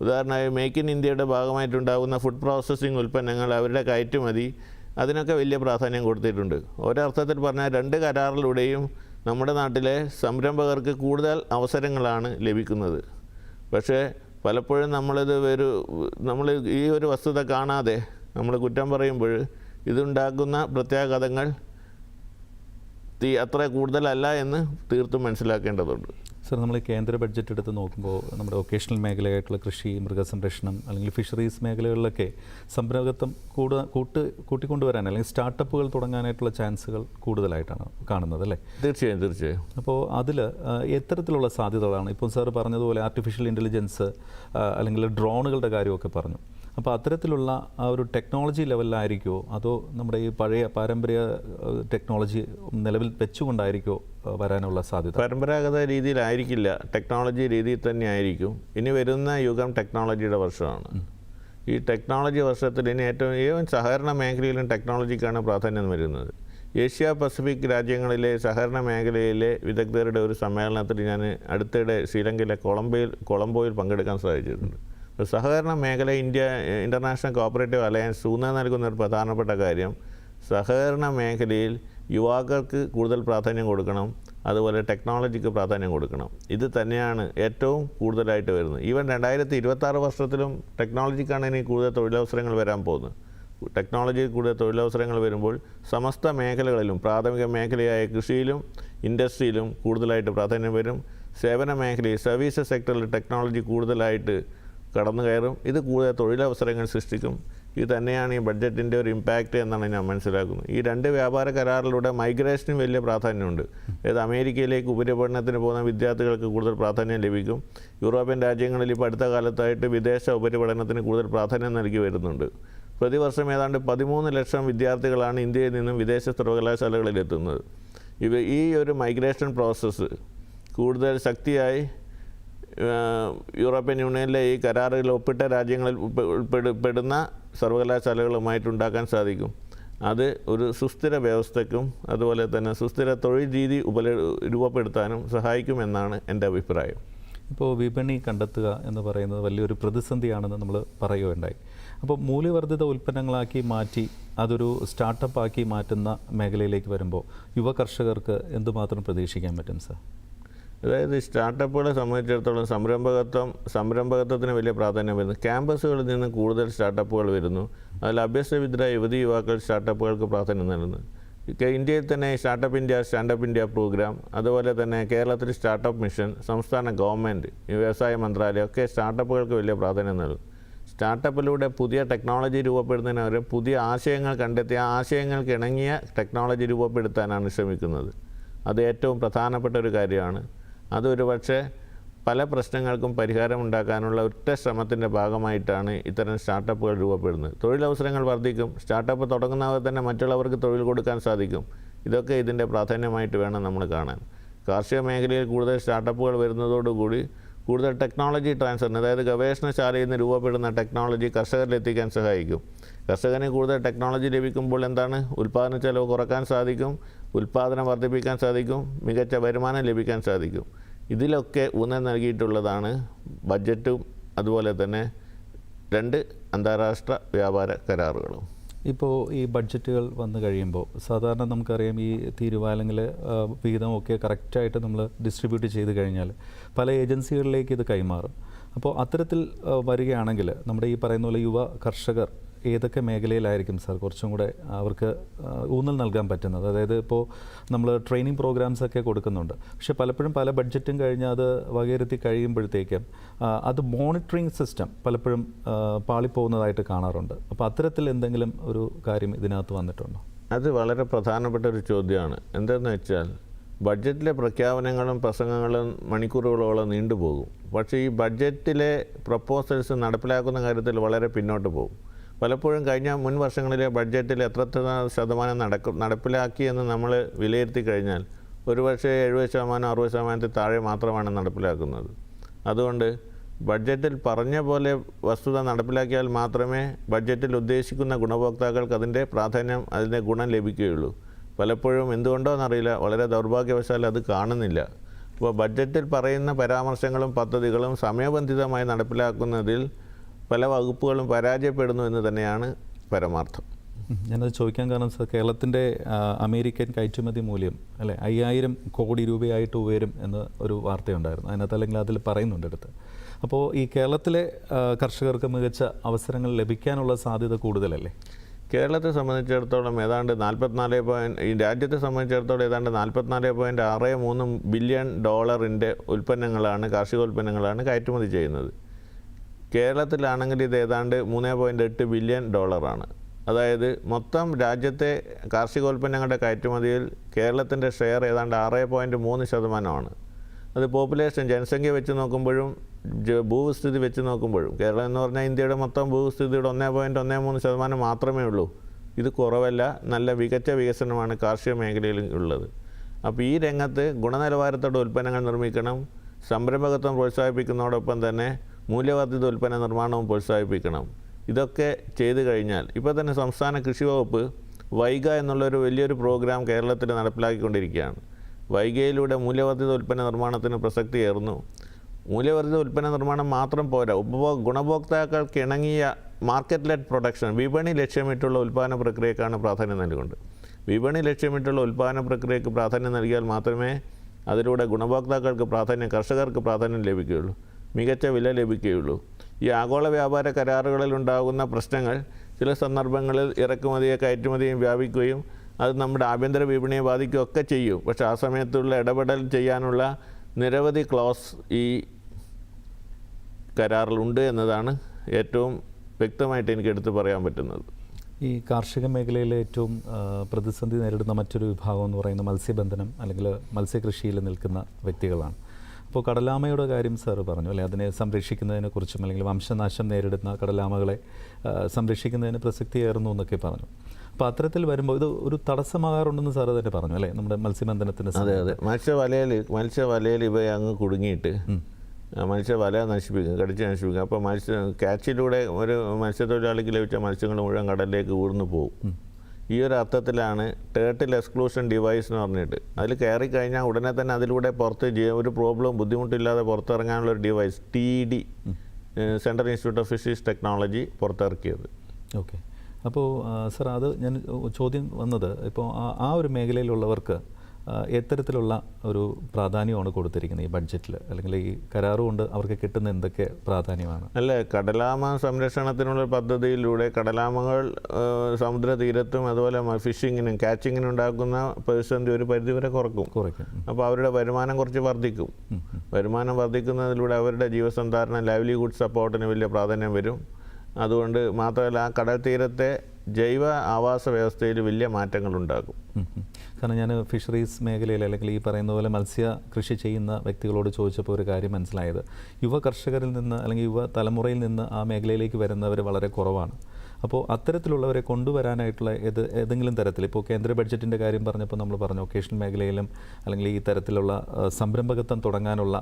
ഉദാഹരണമായി മേക്ക് ഇൻ ഇന്ത്യയുടെ ഭാഗമായിട്ടുണ്ടാകുന്ന ഫുഡ് പ്രോസസ്സിംഗ് ഉൽപ്പന്നങ്ങൾ അവരുടെ കയറ്റുമതി അതിനൊക്കെ വലിയ പ്രാധാന്യം കൊടുത്തിട്ടുണ്ട്. ഒരർത്ഥത്തിൽ പറഞ്ഞാൽ രണ്ട് കരാറിലൂടെയും നമ്മുടെ നാട്ടിലെ സംരംഭകർക്ക് കൂടുതൽ അവസരങ്ങളാണ് ലഭിക്കുന്നത്. പക്ഷേ പലപ്പോഴും നമ്മളിത് ഒരു നമ്മൾ ഈ ഒരു വസ്തുത കാണാതെ നമ്മൾ കുറ്റം പറയുമ്പോൾ ഇതുണ്ടാക്കുന്ന പ്രത്യാഘാതങ്ങൾ തീ അത്ര കൂടുതലല്ല എന്ന് തീർത്തും മനസ്സിലാക്കേണ്ടതുണ്ട്. സർ നമ്മൾ കേന്ദ്ര ബഡ്ജറ്റ് എടുത്ത് നോക്കുമ്പോൾ നമ്മുടെ വൊക്കേഷണൽ മേഖലയായിട്ടുള്ള കൃഷി മൃഗസംരക്ഷണം അല്ലെങ്കിൽ ഫിഷറീസ് മേഖലകളിലൊക്കെ സംരംഭകത്വം കൂടു കൂട്ട് കൂട്ടിക്കൊണ്ടുവരാൻ അല്ലെങ്കിൽ സ്റ്റാർട്ടപ്പുകൾ തുടങ്ങാനായിട്ടുള്ള ചാൻസുകൾ കൂടുതലായിട്ടാണ് കാണുന്നത് അല്ലേ? തീർച്ചയായും തീർച്ചയായും. അപ്പോൾ അതിൽ എത്തരത്തിലുള്ള സാധ്യതകളാണ്. ഇപ്പോൾ സാർ പറഞ്ഞതുപോലെ ആർട്ടിഫിഷ്യൽ ഇന്റലിജൻസ് അല്ലെങ്കിൽ ഡ്രോണുകളുടെ കാര്യമൊക്കെ പറഞ്ഞു. അപ്പോൾ അത്തരത്തിലുള്ള ആ ഒരു ടെക്നോളജി ലെവലിലായിരിക്കുമോ അതോ നമ്മുടെ ഈ പഴയ പാരമ്പര്യ ടെക്നോളജി നിലവിൽ വെച്ചുകൊണ്ടായിരിക്കുമോ വരാനുള്ള സാധ്യത? പരമ്പരാഗത രീതിയിലായിരിക്കില്ല. ടെക്നോളജി രീതിയിൽ തന്നെ ആയിരിക്കും. ഇനി വരുന്ന യുഗം ടെക്നോളജിയുടെ വർഷമാണ്. ഈ ടെക്നോളജി വർഷത്തിൽ ഇനി ഏറ്റവും ഈവൻ സഹകരണ മേഖലയിലും ടെക്നോളജിക്കാണ് പ്രാധാന്യം വരുന്നത്. ഏഷ്യ പസഫിക് രാജ്യങ്ങളിലെ സഹകരണ മേഖലയിലെ വിദഗ്ധരുടെ ഒരു സമ്മേളനത്തിൽ ഞാൻ അടുത്തിടെ ശ്രീലങ്കയിലെ കൊളംബോയിൽ കൊളംബോയിൽ പങ്കെടുക്കാൻ സാധിച്ചിട്ടുണ്ട്. സഹകരണ മേഖല ഇന്ത്യ ഇന്റർനാഷണൽ കോപ്പറേറ്റീവ് അലയൻസ് ഊന്നൽ നൽകുന്ന ഒരു പ്രധാനപ്പെട്ട കാര്യം സഹകരണ മേഖലയിൽ യുവാക്കൾക്ക് കൂടുതൽ പ്രാധാന്യം കൊടുക്കണം അതുപോലെ ടെക്നോളജിക്ക് പ്രാധാന്യം കൊടുക്കണം. ഇത് തന്നെയാണ് ഏറ്റവും കൂടുതലായിട്ട് വരുന്നത്. ഈവൻ രണ്ടായിരത്തി ഇരുപത്താറ് വർഷത്തിലും ടെക്നോളജിക്കാണ് ഇനി കൂടുതൽ തൊഴിലവസരങ്ങൾ വരാൻ പോകുന്നത്. ടെക്നോളജി കൂടുതൽ തൊഴിലവസരങ്ങൾ വരുമ്പോൾ സമസ്ത മേഖലകളിലും പ്രാഥമിക മേഖലയായ കൃഷിയിലും ഇൻഡസ്ട്രിയിലും കൂടുതലായിട്ട് പ്രാധാന്യം വരും. സേവന മേഖലയിൽ സർവീസ് സെക്ടറിൽ ടെക്നോളജി കൂടുതലായിട്ട് കടന്നു കയറും. ഇത് കൂടുതൽ തൊഴിലവസരങ്ങൾ സൃഷ്ടിക്കും. ഇത് തന്നെയാണ് ഈ ബഡ്ജറ്റിന്റെ ഒരു ഇമ്പാക്റ്റ് എന്നാണ് ഞാൻ മനസ്സിലാക്കുന്നത്. ഈ രണ്ട് വ്യാപാര കരാറിലൂടെ മൈഗ്രേഷനും വലിയ പ്രാധാന്യമുണ്ട്. അതായത് അമേരിക്കയിലേക്ക് ഉപരിപഠനത്തിന് പോകുന്ന വിദ്യാർത്ഥികൾക്ക് കൂടുതൽ പ്രാധാന്യം ലഭിക്കും. യൂറോപ്യൻ രാജ്യങ്ങളിൽ ഇപ്പോൾ അടുത്ത കാലത്തായിട്ട് വിദേശ ഉപരിപഠനത്തിന് കൂടുതൽ പ്രാധാന്യം നൽകി വരുന്നുണ്ട്. പ്രതിവർഷം ഏതാണ്ട് പതിമൂന്ന് ലക്ഷം വിദ്യാർത്ഥികളാണ് ഇന്ത്യയിൽ നിന്നും വിദേശ സർവകലാശാലകളിൽ എത്തുന്നത് ഇവ ഈ ഒരു മൈഗ്രേഷൻ പ്രോസസ്സ് കൂടുതൽ ശക്തിയായി യൂറോപ്യൻ യൂണിയനിലെ ഈ കരാറിൽ ഒപ്പിട്ട രാജ്യങ്ങളിൽ ഉൾപ്പെടുന്ന ഉൾപ്പെടു- പെടുന്ന സർവകലാശാലകളുമായിട്ടുണ്ടാക്കാൻ സാധിക്കും. അത് ഒരു സുസ്ഥിര വ്യവസ്ഥയ്ക്കും അതുപോലെ തന്നെ സുസ്ഥിര തൊഴിൽ രീതി ഉപല രൂപപ്പെടുത്താനും സഹായിക്കുമെന്നാണ് എന്റെ അഭിപ്രായം. ഇപ്പോൾ വിപണി കണ്ടെത്തുക എന്ന് പറയുന്നത് വലിയൊരു പ്രതിസന്ധിയാണെന്ന് നമ്മൾ പറയുകയുണ്ടായി. അപ്പോൾ മൂല്യവർദ്ധിത ഉൽപ്പന്നങ്ങളാക്കി മാറ്റി അതൊരു സ്റ്റാർട്ടപ്പ് ആക്കി മാറ്റുന്ന മേഖലയിലേക്ക് വരുമ്പോൾ യുവ കർഷകർക്ക് എന്തുമാത്രം പ്രതീക്ഷിക്കാൻ പറ്റും സർ? അതായത് സ്റ്റാർട്ടപ്പുകളെ സംബന്ധിച്ചിടത്തോളം സംരംഭകത്വം സംരംഭകത്വത്തിന് വലിയ പ്രാധാന്യം വരുന്നു. ക്യാമ്പസുകളിൽ നിന്ന് കൂടുതൽ സ്റ്റാർട്ടപ്പുകൾ വരുന്നു. അതിൽ അഭ്യസ്തവിദ്യ യുവതി യുവാക്കൾ സ്റ്റാർട്ടപ്പുകൾക്ക് പ്രാധാന്യം നൽകുന്നു. ഇന്ത്യയിൽ തന്നെ startup India standup India programme അതുപോലെ തന്നെ കേരളത്തിൽ സ്റ്റാർട്ടപ്പ് മിഷൻ സംസ്ഥാന ഗവൺമെന്റ് വ്യവസായ മന്ത്രാലയം ഒക്കെ സ്റ്റാർട്ടപ്പുകൾക്ക് വലിയ പ്രാധാന്യം നൽകും സ്റ്റാർട്ടപ്പിലൂടെ പുതിയ ടെക്നോളജി രൂപപ്പെടുന്നതിന് പുതിയ ആശയങ്ങൾ കണ്ടെത്തി ആ ആശയങ്ങൾക്ക് ഇണങ്ങിയ ടെക്നോളജി രൂപപ്പെടുത്താനാണ് ശ്രമിക്കുന്നത്. അത് ഏറ്റവും പ്രധാനപ്പെട്ട ഒരു കാര്യമാണ്. അതൊരു പക്ഷേ പല പ്രശ്നങ്ങൾക്കും പരിഹാരം ഉണ്ടാക്കാനുള്ള ഒറ്റ ശ്രമത്തിന്റെ ഭാഗമായിട്ടാണ് ഇത്തരം സ്റ്റാർട്ടപ്പുകൾ രൂപപ്പെടുന്നത്. തൊഴിലവസരങ്ങൾ വർദ്ധിക്കും. സ്റ്റാർട്ടപ്പ് തുടങ്ങുന്നവർ തന്നെ മറ്റുള്ളവർക്ക് തൊഴിൽ കൊടുക്കാൻ സാധിക്കും. ഇതൊക്കെ ഇതിന്റെ പ്രാധാന്യമായിട്ട് വേണം നമ്മൾ കാണാൻ. കാർഷിക മേഖലയിൽ കൂടുതൽ സ്റ്റാർട്ടപ്പുകൾ വരുന്നതോടുകൂടി കൂടുതൽ ടെക്നോളജി ട്രാൻസ്ഫറിന് അതായത് ഗവേഷണശാലയിൽ നിന്ന് രൂപപ്പെടുന്ന ടെക്നോളജി കർഷകരിൽ എത്തിക്കാൻ സഹായിക്കും. കർഷകന് കൂടുതൽ ടെക്നോളജി ലഭിക്കുമ്പോൾ എന്താണ്? ഉൽപ്പാദന ചെലവ് കുറയ്ക്കാൻ സാധിക്കും. ഉൽപ്പാദനം വർദ്ധിപ്പിക്കാൻ സാധിക്കും മികച്ച വരുമാനം ലഭിക്കാൻ സാധിക്കും. ഇതിലൊക്കെ ഊന്നൽ നൽകിയിട്ടുള്ളതാണ് ബഡ്ജറ്റും അതുപോലെ തന്നെ രണ്ട് അന്താരാഷ്ട്ര വ്യാപാര കരാറുകളും. ഇപ്പോൾ ഈ ബഡ്ജറ്റുകൾ വന്നു കഴിയുമ്പോൾ സാധാരണ നമുക്കറിയാം ഈ തീരുമാനങ്ങൾ വിഹിതമൊക്കെ കറക്റ്റായിട്ട് നമ്മൾ ഡിസ്ട്രിബ്യൂട്ട് ചെയ്ത് കഴിഞ്ഞാൽ പല ഏജൻസികളിലേക്ക് ഇത് കൈമാറും. അപ്പോൾ അത്തരത്തിൽ വരികയാണെങ്കിൽ നമ്മുടെ ഈ പറയുന്ന പോലെ യുവ കർഷകർ ഏതൊക്കെ മേഖലയിലായിരിക്കും സാർ കുറച്ചും കൂടെ അവർക്ക് ഊന്നൽ നൽകാൻ പറ്റുന്നത്? അതായത് ഇപ്പോൾ നമ്മൾ ട്രെയിനിങ് പ്രോഗ്രാംസ് ഒക്കെ കൊടുക്കുന്നുണ്ട്. പക്ഷേ പലപ്പോഴും പല ബഡ്ജറ്റും കഴിഞ്ഞ് അത് വകയിരുത്തി കഴിയുമ്പോഴത്തേക്കും അത് മോണിറ്ററിംഗ് സിസ്റ്റം പലപ്പോഴും പാളിപ്പോകുന്നതായിട്ട് കാണാറുണ്ട്. അപ്പോൾ അത്തരത്തിൽ എന്തെങ്കിലും ഒരു കാര്യം ഇതിനകത്ത് വന്നിട്ടുണ്ടോ? അത് വളരെ പ്രധാനപ്പെട്ട ഒരു ചോദ്യമാണ്. എന്തെന്ന് വെച്ചാൽ ബഡ്ജറ്റിലെ പ്രഖ്യാപനങ്ങളും പ്രസംഗങ്ങളും മണിക്കൂറുകളോളം നീണ്ടുപോകും. പക്ഷേ ഈ ബഡ്ജറ്റിലെ പ്രപ്പോസൽസ് നടപ്പിലാക്കുന്ന കാര്യത്തിൽ വളരെ പിന്നോട്ട് പോകും. പലപ്പോഴും കഴിഞ്ഞ മുൻ വർഷങ്ങളിലെ ബഡ്ജറ്റിൽ എത്ര ശതമാനം നടക്കും നടപ്പിലാക്കിയെന്ന് നമ്മൾ വിലയിരുത്തി കഴിഞ്ഞാൽ ഒരുപക്ഷെ എഴുപത് ശതമാനം അറുപത് ശതമാനത്തിൽ താഴെ മാത്രമാണ് നടപ്പിലാക്കുന്നത്. അതുകൊണ്ട് ബഡ്ജറ്റിൽ പറഞ്ഞ പോലെ വസ്തുത നടപ്പിലാക്കിയാൽ മാത്രമേ ബഡ്ജറ്റിൽ ഉദ്ദേശിക്കുന്ന ഗുണഭോക്താക്കൾക്ക് അതിന്റെ പ്രാധാന്യം അതിന്റെ ഗുണം ലഭിക്കുകയുള്ളൂ. പലപ്പോഴും എന്തുകൊണ്ടോ എന്നറിയില്ല വളരെ ദൗർഭാഗ്യവശാൽ അത് കാണുന്നില്ല. അപ്പോൾ ബഡ്ജറ്റിൽ പറയുന്ന പരാമർശങ്ങളും പദ്ധതികളും സമയബന്ധിതമായി നടപ്പിലാക്കുന്നതിൽ പല വകുപ്പുകളും പരാജയപ്പെടുന്നു എന്ന് തന്നെയാണ് പരമാർത്ഥം. ഞാനത് ചോദിക്കാൻ കാരണം സാർ കേരളത്തിന്റെ അമേരിക്കൻ കയറ്റുമതി മൂല്യം അല്ലെ അയ്യായിരം കോടി രൂപയായിട്ട് ഉയരും എന്ന് ഒരു വാർത്തയുണ്ടായിരുന്നു. അതിനകത്ത് അല്ലെങ്കിൽ അതിൽ പറയുന്നുണ്ട് അടുത്ത്. അപ്പോൾ ഈ കേരളത്തിലെ കർഷകർക്ക് മികച്ച അവസരങ്ങൾ ലഭിക്കാനുള്ള സാധ്യത കൂടുതലല്ലേ? കേരളത്തെ സംബന്ധിച്ചിടത്തോളം ഏതാണ്ട് നാൽപ്പത്തിനാല് പോയിന്റ് ഈ രാജ്യത്തെ സംബന്ധിച്ചിടത്തോളം ഏതാണ്ട് നാൽപ്പത്തിനാല് പോയിന്റ് ആറ് മൂന്ന് ബില്യൺ ഡോളറിന്റെ ഉൽപ്പന്നങ്ങളാണ് കാർഷിക ഉൽപ്പന്നങ്ങളാണ് കയറ്റുമതി ചെയ്യുന്നത്. കേരളത്തിലാണെങ്കിൽ ഇത് ഏതാണ്ട് മൂന്ന് പോയിന്റ് എട്ട് ബില്യൺ ഡോളറാണ് അതായത് മൊത്തം രാജ്യത്തെ കാർഷികോൽപ്പന്നങ്ങളുടെ കയറ്റുമതിയിൽ കേരളത്തിന്റെ ഷെയർ ഏതാണ്ട് ആറ് പോയിന്റ് മൂന്ന് ശതമാനമാണ്. അത് പോപ്പുലേഷൻ ജനസംഖ്യ വെച്ച് നോക്കുമ്പോഴും ഭൂവിസ്തൃതി വെച്ച് നോക്കുമ്പോഴും കേരളം എന്ന് പറഞ്ഞാൽ ഇന്ത്യയുടെ മൊത്തം ഭൂവിസ്ഥിതിയുടെ ഒന്നേ പോയിന്റ് ഒന്നേ മൂന്ന് ശതമാനം മാത്രമേ ഉള്ളൂ. ഇത് കുറവല്ല നല്ല മികച്ച വികസനമാണ് കാർഷിക മേഖലയിൽ ഉള്ളത്. അപ്പോൾ ഈ രംഗത്ത് ഗുണനിലവാരത്തോടെ ഉൽപ്പന്നങ്ങൾ നിർമ്മിക്കണം സംരംഭകത്വം പ്രോത്സാഹിപ്പിക്കുന്നതോടൊപ്പം തന്നെ മൂല്യവർദ്ധിത ഉൽപ്പന്ന നിർമ്മാണവും പ്രോത്സാഹിപ്പിക്കണം. ഇതൊക്കെ ചെയ്തു കഴിഞ്ഞാൽ ഇപ്പോൾ തന്നെ സംസ്ഥാന കൃഷി വകുപ്പ് വൈഗ എന്നുള്ളൊരു വലിയൊരു പ്രോഗ്രാം കേരളത്തിൽ നടപ്പിലാക്കിക്കൊണ്ടിരിക്കുകയാണ്. വൈഗയിലൂടെ മൂല്യവർദ്ധിത ഉൽപ്പന്ന നിർമ്മാണത്തിന് പ്രസക്തി ഏർന്നു മൂല്യവർദ്ധിത ഉൽപ്പന്ന നിർമ്മാണം മാത്രം പോരാ ഉപഭോ ഗുണഭോക്താക്കൾക്ക് ഇണങ്ങിയ മാർക്കറ്റ് ലെഡ് പ്രൊഡക്ഷൻ വിപണി ലക്ഷ്യമിട്ടുള്ള ഉൽപ്പാദന പ്രക്രിയക്കാണ് പ്രാധാന്യം നൽകുന്നത്. വിപണി ലക്ഷ്യമിട്ടുള്ള ഉൽപ്പാദന പ്രക്രിയക്ക് പ്രാധാന്യം നൽകിയാൽ മാത്രമേ അതിലൂടെ ഗുണഭോക്താക്കൾക്ക് പ്രാധാന്യം കർഷകർക്ക് പ്രാധാന്യം ലഭിക്കുകയുള്ളൂ. മികച്ച വില ലഭിക്കുകയുള്ളൂ. ഈ ആഗോള വ്യാപാര കരാറുകളിൽ ഉണ്ടാകുന്ന പ്രശ്നങ്ങൾ ചില സന്ദർഭങ്ങളിൽ ഇറക്കുമതിയെ കയറ്റുമതിയും വ്യാപിക്കുകയും അത് നമ്മുടെ ആഭ്യന്തര വിപണിയെ ബാധിക്കുകയൊക്കെ ചെയ്യും. പക്ഷെ ആ സമയത്തുള്ള ഇടപെടൽ ചെയ്യാനുള്ള നിരവധി ക്ലോസ് ഈ കരാറിലുണ്ട് എന്നതാണ് ഏറ്റവും വ്യക്തമായിട്ട് എനിക്ക് എടുത്തു പറയാൻ പറ്റുന്നത്. ഈ കാർഷിക മേഖലയിൽ ഏറ്റവും പ്രതിസന്ധി നേരിടുന്ന മറ്റൊരു വിഭാഗം എന്ന് പറയുന്ന മത്സ്യബന്ധനം അല്ലെങ്കിൽ മത്സ്യകൃഷിയിൽ നിൽക്കുന്ന വ്യക്തികളാണ്. അപ്പോൾ കടലാമയുടെ കാര്യം സാറ് പറഞ്ഞു അല്ലെ? അതിനെ സംരക്ഷിക്കുന്നതിനെക്കുറിച്ചും അല്ലെങ്കിൽ വംശനാശം നേരിടുന്ന കടലാമകളെ സംരക്ഷിക്കുന്നതിന് പ്രസക്തിയായിരുന്നു എന്നൊക്കെ പറഞ്ഞു. അപ്പോൾ അത്തരത്തിൽ വരുമ്പോൾ ഇത് ഒരു തടസ്സമാകാറുണ്ടെന്ന് സാറ് തന്നെ പറഞ്ഞു അല്ലേ? നമ്മുടെ മത്സ്യബന്ധനത്തിന്റെ അതെ അതെ. മത്സ്യവലയിൽ മത്സ്യവലയിൽ ഇവ അങ്ങ് കുടുങ്ങിയിട്ട് മത്സ്യവല നശിപ്പിക്കും കടിച്ച് നശിപ്പിക്കും. അപ്പോൾ മത്സ്യ ക്യാച്ചിലൂടെ ഒരു മത്സ്യത്തൊഴിലാളിക്ക് ലഭിച്ച മത്സ്യങ്ങൾ മുഴുവൻ കടലിലേക്ക് ഊർന്നു പോകും ഈ ഒരു അർത്ഥത്തിലാണ് ടേർട്ടിൽ എക്സ്ക്ലൂഷൻ ഡിവൈസ് എന്ന് പറഞ്ഞിട്ട്. അതിൽ കയറി കഴിഞ്ഞാൽ ഉടനെ തന്നെ അതിലൂടെ പുറത്ത് ഒരു പ്രോബ്ലം ബുദ്ധിമുട്ടില്ലാതെ പുറത്തിറങ്ങാനുള്ള ഒരു device T D central institute of physics technology പുറത്തിറക്കിയത്. ഓക്കെ. അപ്പോൾ സർ അത് ഞാൻ ചോദ്യം വന്നത് ഇപ്പോൾ ആ- ഒരു മേഖലയിലുള്ളവർക്ക് എത്തരത്തിലുള്ള ഒരു പ്രാധാന്യമാണ് കൊടുത്തിരിക്കുന്നത് ഈ ബഡ്ജറ്റിൽ. അല്ലെങ്കിൽ ഈ കരാറുകൊണ്ട് അവർക്ക് കിട്ടുന്ന എന്തൊക്കെ പ്രാധാന്യമാണ്? അല്ല കടലാമ സംരക്ഷണത്തിനുള്ള പദ്ധതിയിലൂടെ കടലാമകൾ സമുദ്ര തീരത്തും അതുപോലെ ഫിഷിങ്ങിനും കാച്ചിങ്ങിനും ഉണ്ടാക്കുന്ന പ്രതിസന്ധി ഒരു പരിധിവരെ കുറക്കും. കുറയ്ക്കും. അപ്പോൾ അവരുടെ വരുമാനം കുറച്ച് വർദ്ധിക്കും. വരുമാനം വർദ്ധിക്കുന്നതിലൂടെ അവരുടെ ജീവസന്ധാരണ ലൈവ്ലിഹുഡ് സപ്പോർട്ടിന് വലിയ പ്രാധാന്യം വരും. അതുകൊണ്ട് മാത്രമല്ല ആ കടൽ തീരത്തെ ജൈവ ആവാസ വ്യവസ്ഥയിൽ വലിയ മാറ്റങ്ങൾ ഉണ്ടാകും ഉം ഉം. കാരണം ഞാൻ ഫിഷറീസ് മേഖലയിൽ അല്ലെങ്കിൽ ഈ പറയുന്ന പോലെ മത്സ്യ കൃഷി ചെയ്യുന്ന വ്യക്തികളോട് ചോദിച്ചപ്പോൾ ഒരു കാര്യം മനസ്സിലായത്. യുവ കർഷകരിൽ നിന്ന് അല്ലെങ്കിൽ യുവ തലമുറയിൽ നിന്ന് ആ മേഖലയിലേക്ക് വരുന്നവർ വളരെ കുറവാണ്. അപ്പോൾ അത്തരത്തിലുള്ളവരെ കൊണ്ടുവരാനായിട്ടുള്ള ഏത് ഏതെങ്കിലും തരത്തിൽ ഇപ്പോൾ കേന്ദ്ര ബഡ്ജറ്റിന്റെ കാര്യം പറഞ്ഞപ്പോൾ നമ്മൾ പറഞ്ഞു വൊക്കേഷണൽ മേഖലയിലും അല്ലെങ്കിൽ ഈ തരത്തിലുള്ള സംരംഭകത്വം തുടങ്ങാനുള്ള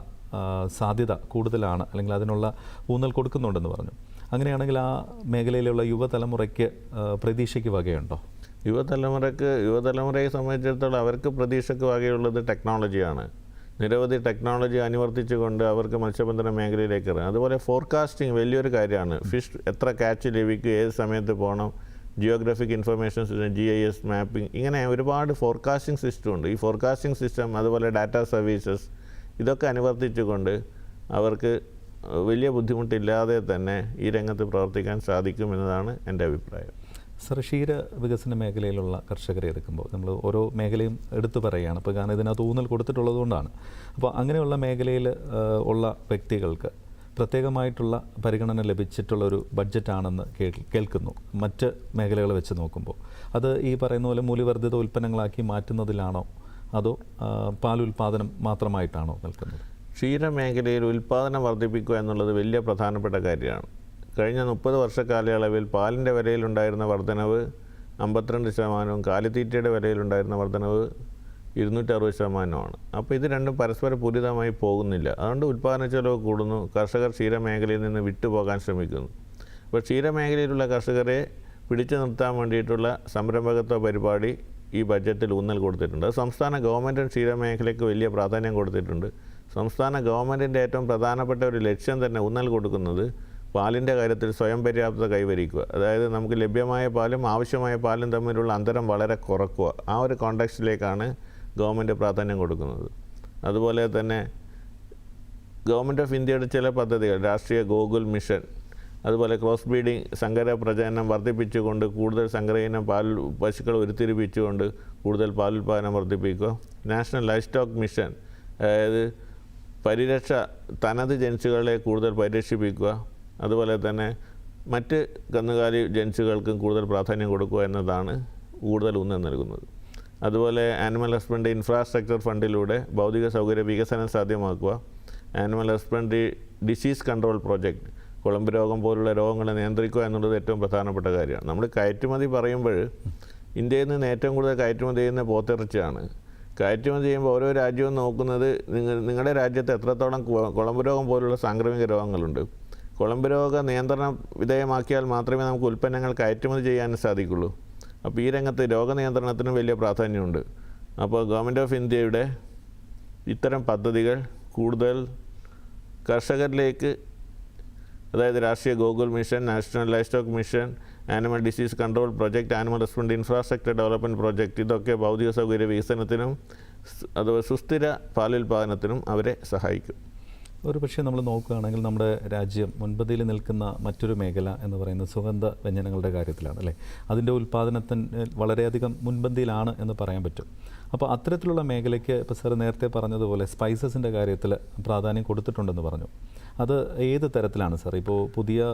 സാധ്യത കൂടുതലാണ് അല്ലെങ്കിൽ അതിനുള്ള ഊന്നൽ കൊടുക്കുന്നുണ്ടെന്ന് പറഞ്ഞു. അങ്ങനെയാണെങ്കിൽ ആ മേഖലയിലുള്ള യുവതലമുറയ്ക്ക് പ്രതീക്ഷയ്ക്ക് വകയുണ്ടോ? യുവതലമുറയ്ക്ക് യുവതലമുറയെ സംബന്ധിച്ചിടത്തോളം അവർക്ക് പ്രതീക്ഷയ്ക്ക് വകയുള്ളത് ടെക്നോളജിയാണ്. നിരവധി ടെക്നോളജി അനുവർത്തിച്ചുകൊണ്ട് അവർക്ക് മത്സ്യബന്ധന മേഖലയിലേക്ക് ഇറങ്ങും. അതുപോലെ ഫോർകാസ്റ്റിംഗ് വലിയൊരു കാര്യമാണ്. ഫിഷ് എത്ര ക്യാച്ച് ലഭിക്കും ഏത് സമയത്ത് പോകണം geographic information system G I S mapping ഇങ്ങനെ ഒരുപാട് ഫോർകാസ്റ്റിംഗ് സിസ്റ്റം ഉണ്ട്. ഈ ഫോർകാസ്റ്റിംഗ് സിസ്റ്റം അതുപോലെ ഡാറ്റ സർവീസസ് ഇതൊക്കെ അനുവർത്തിച്ചുകൊണ്ട് അവർക്ക് വലിയ ബുദ്ധിമുട്ടില്ലാതെ തന്നെ ഈ രംഗത്ത് പ്രവർത്തിക്കാൻ സാധിക്കും സാധിക്കുമെന്നതാണ് എന്റെ അഭിപ്രായം. സർ ക്ഷീര വികസന മേഖലയിലുള്ള കർഷകരെ എടുക്കുമ്പോൾ നമ്മൾ ഓരോ മേഖലയും എടുത്തു പറയുകയാണ്. അപ്പോൾ കാരണം ഇതിനകത്ത് ഊന്നൽ കൊടുത്തിട്ടുള്ളത് കൊണ്ടാണ്. അപ്പോൾ അങ്ങനെയുള്ള മേഖലയിൽ ഉള്ള വ്യക്തികൾക്ക് പ്രത്യേകമായിട്ടുള്ള പരിഗണന ലഭിച്ചിട്ടുള്ള ഒരു ബഡ്ജറ്റാണെന്ന് കേൾ- കേൾക്കുന്നു മറ്റ് മേഖലകളെ വെച്ച് നോക്കുമ്പോൾ. അത് ഈ പറയുന്ന പോലെ മൂല്യവർദ്ധിത ഉൽപ്പന്നങ്ങളാക്കി മാറ്റുന്നതിലാണോ? അതോ പാലുൽപാദനം മാത്രമായിട്ടാണോ നിൽക്കുന്നത്? ക്ഷീരമേഖലയിൽ ഉൽപ്പാദനം വർദ്ധിപ്പിക്കുക എന്നുള്ളത് വലിയ പ്രധാനപ്പെട്ട കാര്യമാണ്. കഴിഞ്ഞ മുപ്പത് വർഷ കാലയളവിൽ പാലിന്റെ വിലയിലുണ്ടായിരുന്ന വർധനവ് അമ്പത്തിരണ്ട് ശതമാനവും കാലിത്തീറ്റയുടെ വിലയിലുണ്ടായിരുന്ന വർധനവ് ഇരുന്നൂറ്ററുപത് ശതമാനമാണ് അപ്പോൾ ഇത് രണ്ടും പരസ്പര പൂരിതമായി പോകുന്നില്ല. അതുകൊണ്ട് ഉൽപ്പാദന ചെലവ് കൂടുന്നു കർഷകർ ക്ഷീരമേഖലയിൽ നിന്ന് വിട്ടുപോകാൻ ശ്രമിക്കുന്നു. അപ്പോൾ ക്ഷീരമേഖലയിലുള്ള കർഷകരെ പിടിച്ചു നിർത്താൻ വേണ്ടിയിട്ടുള്ള സംരംഭകത്വ പരിപാടി ഈ ബഡ്ജറ്റിൽ ഊന്നൽ കൊടുത്തിട്ടുണ്ട്. സംസ്ഥാന ഗവൺമെന്റും ക്ഷീരമേഖലയ്ക്ക് വലിയ പ്രാധാന്യം കൊടുത്തിട്ടുണ്ട്. സംസ്ഥാന ഗവൺമെന്റിന്റെ ഏറ്റവും പ്രധാനപ്പെട്ട ഒരു ലക്ഷ്യം തന്നെ ഊന്നൽ കൊടുക്കുന്നത് പാലിന്റെ കാര്യത്തിൽ സ്വയം പര്യാപ്തത കൈവരിക്കുക. അതായത് നമുക്ക് ലഭ്യമായ പാലും ആവശ്യമായ പാലും തമ്മിലുള്ള അന്തരം വളരെ കുറക്കുക. ആ ഒരു കോണ്ടെക്സ്റ്റിലേക്കാണ് ഗവൺമെന്റ് പ്രാധാന്യം കൊടുക്കുന്നത്. അതുപോലെ തന്നെ ഗവൺമെന്റ് ഓഫ് ഇന്ത്യയുടെ ചില പദ്ധതികൾ രാഷ്ട്രീയ ഗോകുൽ മിഷൻ അതുപോലെ ക്രോസ് ബ്രീഡിംഗ് സങ്കര പ്രജനനം വർദ്ധിപ്പിച്ചുകൊണ്ട് കൂടുതൽ സങ്കരയിനം പാൽ പശുക്കൾ ഉരുത്തിരിപ്പിച്ചുകൊണ്ട് കൂടുതൽ പാലുൽപാദനം വർദ്ധിപ്പിക്കുക. നാഷണൽ ലൈഫ് സ്റ്റോക്ക് മിഷൻ അതായത് പരിരക്ഷ തനത് ജനിച്ചുകളെ കൂടുതൽ പരിരക്ഷിപ്പിക്കുക. അതുപോലെ തന്നെ മറ്റ് കന്നുകാലി ജൻസുകൾക്കും കൂടുതൽ പ്രാധാന്യം കൊടുക്കുക എന്നതാണ് കൂടുതൽ ഊന്നൽ നൽകുന്നത്. അതുപോലെ ആനിമൽ ഹസ്ബൻഡറി ഇൻഫ്രാസ്ട്രക്ചർ ഫണ്ടിലൂടെ ഭൗതിക സൗകര്യ വികസനം സാധ്യമാക്കുക. Animal husbandry disease control project കുളമ്പ് രോഗം പോലുള്ള രോഗങ്ങളെ നിയന്ത്രിക്കുക എന്നുള്ളത് ഏറ്റവും പ്രധാനപ്പെട്ട കാര്യമാണ്. നമ്മൾ കയറ്റുമതി പറയുമ്പോൾ ഇന്ത്യയിൽ നിന്ന് ഏറ്റവും കൂടുതൽ കയറ്റുമതി ചെയ്യുന്ന പോത്തിറച്ചിയാണ്. കയറ്റുമതി ചെയ്യുമ്പോൾ ഓരോ രാജ്യവും നോക്കുന്നത് നിങ്ങൾ നിങ്ങളുടെ രാജ്യത്ത് എത്രത്തോളം കുളമ്പ് രോഗം പോലുള്ള സാംക്രമിക രോഗങ്ങളുണ്ട്. കുളമ്പ് രോഗ നിയന്ത്രണം വിധേയമാക്കിയാൽ മാത്രമേ നമുക്ക് ഉൽപ്പന്നങ്ങൾ കയറ്റുമതി ചെയ്യാൻ സാധിക്കുള്ളൂ. അപ്പോൾ ഈ രംഗത്ത് രോഗനിയന്ത്രണത്തിനും വലിയ പ്രാധാന്യമുണ്ട്. അപ്പോൾ ഗവൺമെന്റ് ഓഫ് ഇന്ത്യയുടെ ഇത്തരം പദ്ധതികൾ കൂടുതൽ കർഷകരിലേക്ക് അതായത് Rashtriya Gokul mission national livestock mission animal disease control project animal husband infrastructure development project ഇതൊക്കെ ഭൗതിക സൗകര്യ വികസനത്തിനും അതുപോലെ സുസ്ഥിര പാലുൽപാദനത്തിനും അവരെ സഹായിക്കും. ഒരു പക്ഷേ നമ്മൾ നോക്കുകയാണെങ്കിൽ നമ്മുടെ രാജ്യം മുൻപതിയിൽ നിൽക്കുന്ന മറ്റൊരു മേഖല എന്ന് പറയുന്നത് സുഗന്ധ വ്യഞ്ജനങ്ങളുടെ കാര്യത്തിലാണ് അല്ലേ? അതിന്റെ ഉൽപ്പാദനത്തിന് വളരെയധികം മുൻപന്തിയിലാണ് എന്ന് പറയാൻ പറ്റും. അപ്പോൾ അത്തരത്തിലുള്ള മേഖലയ്ക്ക് ഇപ്പോൾ സാർ നേരത്തെ പറഞ്ഞതുപോലെ സ്പൈസസിന്റെ കാര്യത്തിൽ പ്രാധാന്യം കൊടുത്തിട്ടുണ്ടെന്ന് പറഞ്ഞു. അത് ഏത് തരത്തിലാണ് സാർ ഇപ്പോൾ പുതിയ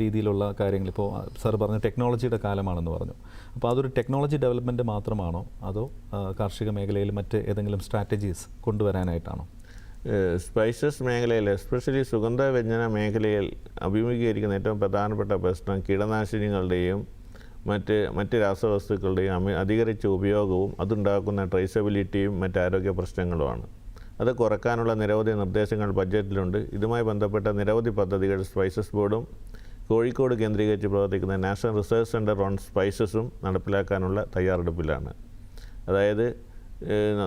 രീതിയിലുള്ള കാര്യങ്ങൾ ഇപ്പോൾ സാർ പറഞ്ഞ ടെക്നോളജിയുടെ കാലമാണെന്ന് പറഞ്ഞു. അപ്പോൾ അതൊരു ടെക്നോളജി ഡെവലപ്മെന്റ് മാത്രമാണോ? അതോ കാർഷിക മേഖലയിൽ മറ്റ് ഏതെങ്കിലും സ്ട്രാറ്റജീസ് കൊണ്ടുവരാനായിട്ടാണോ? സ്പൈസസ് മേഖലയിൽ എസ്പെഷ്യലി സുഗന്ധ വ്യഞ്ജന മേഖലയിൽ അഭിമുഖീകരിക്കുന്ന ഏറ്റവും പ്രധാനപ്പെട്ട പ്രശ്നം കീടനാശിനികളുടെയും മറ്റ് മറ്റ് രാസവസ്തുക്കളുടെയും അമി അധികരിച്ച ഉപയോഗവും അതുണ്ടാക്കുന്ന ട്രേസബിലിറ്റിയും മറ്റ് ആരോഗ്യ പ്രശ്നങ്ങളുമാണ്. അത് കുറക്കാനുള്ള നിരവധി നിർദ്ദേശങ്ങൾ ബഡ്ജറ്റിലുണ്ട്. ഇതുമായി ബന്ധപ്പെട്ട നിരവധി പദ്ധതികൾ സ്പൈസസ് ബോർഡും കോഴിക്കോട് കേന്ദ്രീകരിച്ച് പ്രവർത്തിക്കുന്ന നാഷണൽ റിസർച്ച് സെന്റർ ഓൺ സ്പൈസസും നടപ്പിലാക്കാനുള്ള തയ്യാറെടുപ്പിലാണ്. അതായത്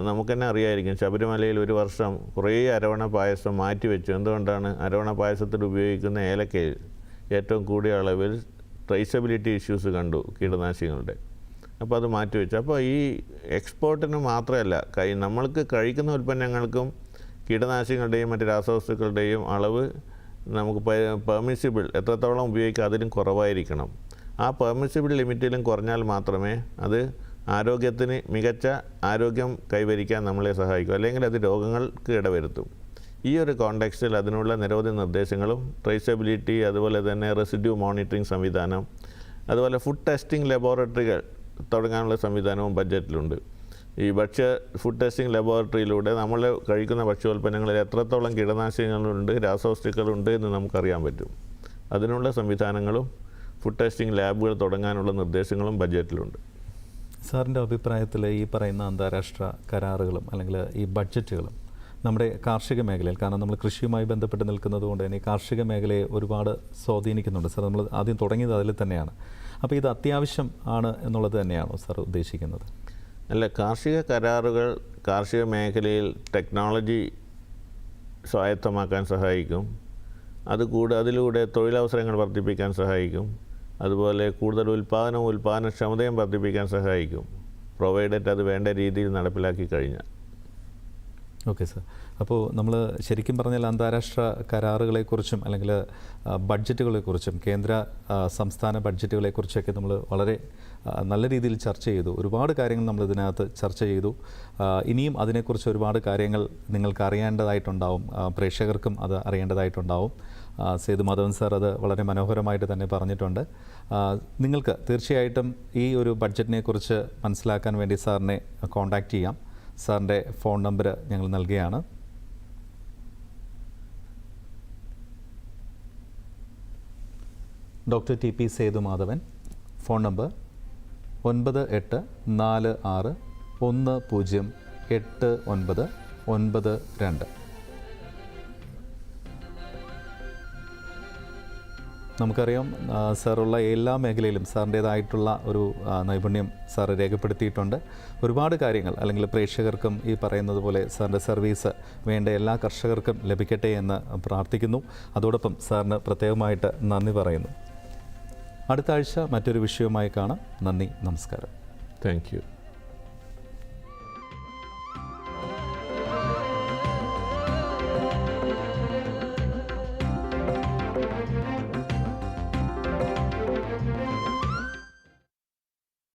നമുക്ക് തന്നെ അറിയായിരിക്കും. ശബരിമലയിൽ ഒരു വർഷം കുറേ അരവണ പായസം മാറ്റിവെച്ചു എന്തുകൊണ്ടാണ് അരവണ പായസത്തിൽ ഉപയോഗിക്കുന്ന ഏലക്കയിൽ ഏറ്റവും കൂടിയ അളവിൽ ട്രേസബിലിറ്റി ഇഷ്യൂസ് കണ്ടു കീടനാശിനികളുടെ? അപ്പോൾ അത് മാറ്റിവെച്ചു അപ്പോൾ ഈ എക്സ്പോർട്ടിന് മാത്രമല്ല കൈ നമ്മൾക്ക് കഴിക്കുന്ന ഉൽപ്പന്നങ്ങൾക്കും കീടനാശിനികളുടെയും മറ്റു രാസവസ്തുക്കളുടെയും അളവ് നമുക്ക് പെർമിസിബിൾ എത്രത്തോളം ഉപയോഗിക്കുക അതിലും കുറവായിരിക്കണം. ആ പെർമിസിബിൾ ലിമിറ്റിലും കുറഞ്ഞാൽ മാത്രമേ അത് ആരോഗ്യത്തിന് മികച്ച ആരോഗ്യം കൈവരിക്കാൻ നമ്മളെ സഹായിക്കും. അല്ലെങ്കിൽ അത് രോഗങ്ങൾക്ക് ഇടവരുത്തും. ഈ ഒരു കോണ്ടെക്സ്റ്റിൽ അതിനുള്ള നിരവധി നിർദ്ദേശങ്ങളും ട്രേസബിലിറ്റി അതുപോലെ തന്നെ റെസിഡ്യൂ മോണിറ്ററിംഗ് സംവിധാനം അതുപോലെ ഫുഡ് ടെസ്റ്റിംഗ് ലബോറട്ടറികൾ തുടങ്ങാനുള്ള സംവിധാനവും ബഡ്ജറ്റിലുണ്ട് ഈ ഭക്ഷ്യ ഫുഡ് ടെസ്റ്റിംഗ് ലബോറട്ടറിയിലൂടെ നമ്മൾ കഴിക്കുന്ന ഭക്ഷ്യോൽപ്പന്നങ്ങളിൽ എത്രത്തോളം കീടനാശിനികളുണ്ട് രാസവസ്തുക്കളുണ്ട് എന്ന് നമുക്കറിയാൻ പറ്റും. അതിനുള്ള സംവിധാനങ്ങളും ഫുഡ് ടെസ്റ്റിംഗ് ലാബുകൾ തുടങ്ങാനുള്ള നിർദ്ദേശങ്ങളും ബഡ്ജറ്റിലുണ്ട് സാറിന്റെ അഭിപ്രായത്തിൽ ഈ പറയുന്ന അന്താരാഷ്ട്ര കരാറുകളും അല്ലെങ്കിൽ ഈ ബഡ്ജറ്റുകളും നമ്മുടെ കാർഷിക മേഖലയിൽ കാരണം നമ്മൾ കൃഷിയുമായി ബന്ധപ്പെട്ട് നിൽക്കുന്നത് കൊണ്ട് തന്നെ കാർഷിക മേഖലയെ ഒരുപാട് സ്വാധീനിക്കുന്നുണ്ട്. സാർ നമ്മൾ ആദ്യം തുടങ്ങിയത് അതിൽ തന്നെയാണ്. അപ്പോൾ ഇത് അത്യാവശ്യം ആണ് എന്നുള്ളത് തന്നെയാണോ സാർ ഉദ്ദേശിക്കുന്നത്? അല്ല കാർഷിക കരാറുകൾ കാർഷിക മേഖലയിൽ ടെക്നോളജി സ്വായത്തമാക്കാൻ സഹായിക്കും. അതുകൂടെ അതിലൂടെ തൊഴിലവസരങ്ങൾ വർദ്ധിപ്പിക്കാൻ സഹായിക്കും. അതുപോലെ കൂടുതൽ ഉൽപ്പാദനവും ഉൽപ്പാദനക്ഷമതയും വർദ്ധിപ്പിക്കാൻ സഹായിക്കും. പ്രൊവൈഡഡ് അത് വേണ്ട രീതിയിൽ നടപ്പിലാക്കി കഴിഞ്ഞാൽ. ഓക്കെ സർ അപ്പോൾ നമ്മൾ ശരിക്കും പറഞ്ഞാൽ അന്താരാഷ്ട്ര കരാറുകളെക്കുറിച്ചും അല്ലെങ്കിൽ ബഡ്ജറ്റുകളെ ബഡ്ജറ്റുകളെക്കുറിച്ചും കേന്ദ്ര സംസ്ഥാന ബഡ്ജറ്റുകളെക്കുറിച്ചൊക്കെ നമ്മൾ വളരെ നല്ല രീതിയിൽ ചർച്ച ചെയ്തു. ഒരുപാട് കാര്യങ്ങൾ നമ്മൾ ഇതിനകത്ത് ചർച്ച ചെയ്തു. ഇനിയും അതിനെക്കുറിച്ച് ഒരുപാട് കാര്യങ്ങൾ നിങ്ങൾക്ക് അറിയേണ്ടതായിട്ടുണ്ടാവും. പ്രേക്ഷകർക്കും അത് അറിയേണ്ടതായിട്ടുണ്ടാവും. സേതു മാധവൻ സാർ അത് വളരെ മനോഹരമായിട്ട് തന്നെ പറഞ്ഞിട്ടുണ്ട്. നിങ്ങൾക്ക് തീർച്ചയായിട്ടും ഈ ഒരു ബഡ്ജറ്റിനെ കുറിച്ച് മനസ്സിലാക്കാൻ വേണ്ടി സാറിനെ കോൺടാക്റ്റ് ചെയ്യാം. സാറിന്റെ ഫോൺ നമ്പർ ഞങ്ങൾ നൽകുകയാണ് doctor T P Sethumadhavan phone number ഒൻപത് എട്ട് നാല് ആറ് ഒന്ന് പൂജ്യം എട്ട് ഒൻപത് ഒൻപത് രണ്ട്. നമുക്കറിയാം സാറുള്ള എല്ലാ മേഖലയിലും സാറിന്റേതായിട്ടുള്ള ഒരു നൈപുണ്യം സാർ രേഖപ്പെടുത്തിയിട്ടുണ്ട്. ഒരുപാട് കാര്യങ്ങൾ അല്ലെങ്കിൽ പ്രേക്ഷകർക്കും ഈ പറയുന്നത് പോലെ സാറിന്റെ സർവീസ് വേണ്ട എല്ലാ കർഷകർക്കും ലഭിക്കട്ടെ എന്ന് പ്രാർത്ഥിക്കുന്നു. അതോടൊപ്പം സാറിന് പ്രത്യേകമായിട്ട് നന്ദി പറയുന്നു. അടുത്ത ആഴ്ച മറ്റൊരു വിഷയവുമായി കാണാം. നന്ദി നമസ്കാരം. താങ്ക്